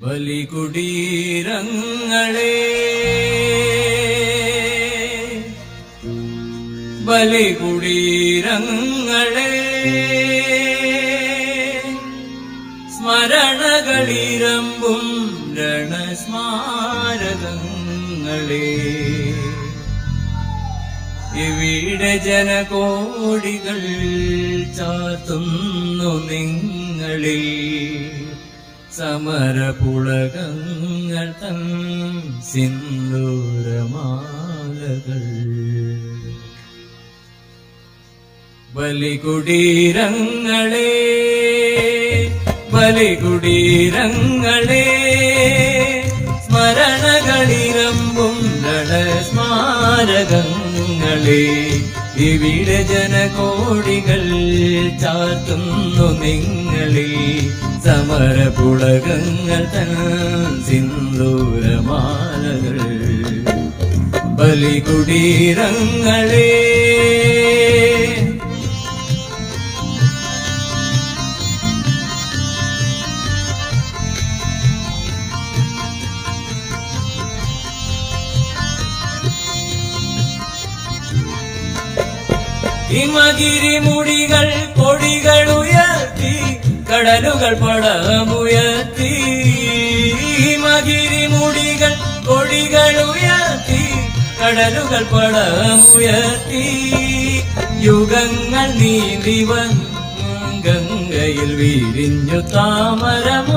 ബലികുടീരങ്ങളെ. ബലികുടീരങ്ങളെ. സ്മരണകളിരമ്പും രണസ്മാരകങ്ങളെ. ഇവിടെ ജനകോടികൾ ചാത്തുന്നു നിങ്ങളിൽ. സമരപുളകങ്ങൾ തൻ സിന്ദൂരമാലകൾ. ബലികുടീരങ്ങളെ ബലികുടീരങ്ങളെ സ്മരണകളിരമ്പും സ്മാരകങ്ങളെ ഇവിടെ ജനകോടികൾ ചാർത്തുന്നു നിങ്ങളിൽ സമരപുളകങ്ങൾ തൻ സിന്ദൂരമാലകൾ. ബലികുടീരങ്ങളേ. ഹിമഗിരി മുടികൾ കൊടികൾ കടലുകൾ പടമുയർത്തി. മകിരി മുടികൾ കൊടികൾ ഉയർത്തി. കടലുകൾ പടമുയർത്തി. യുഗങ്ങൾ നീന്തി വന്നു ഗംഗയിൽ വിരിഞ്ഞു താമര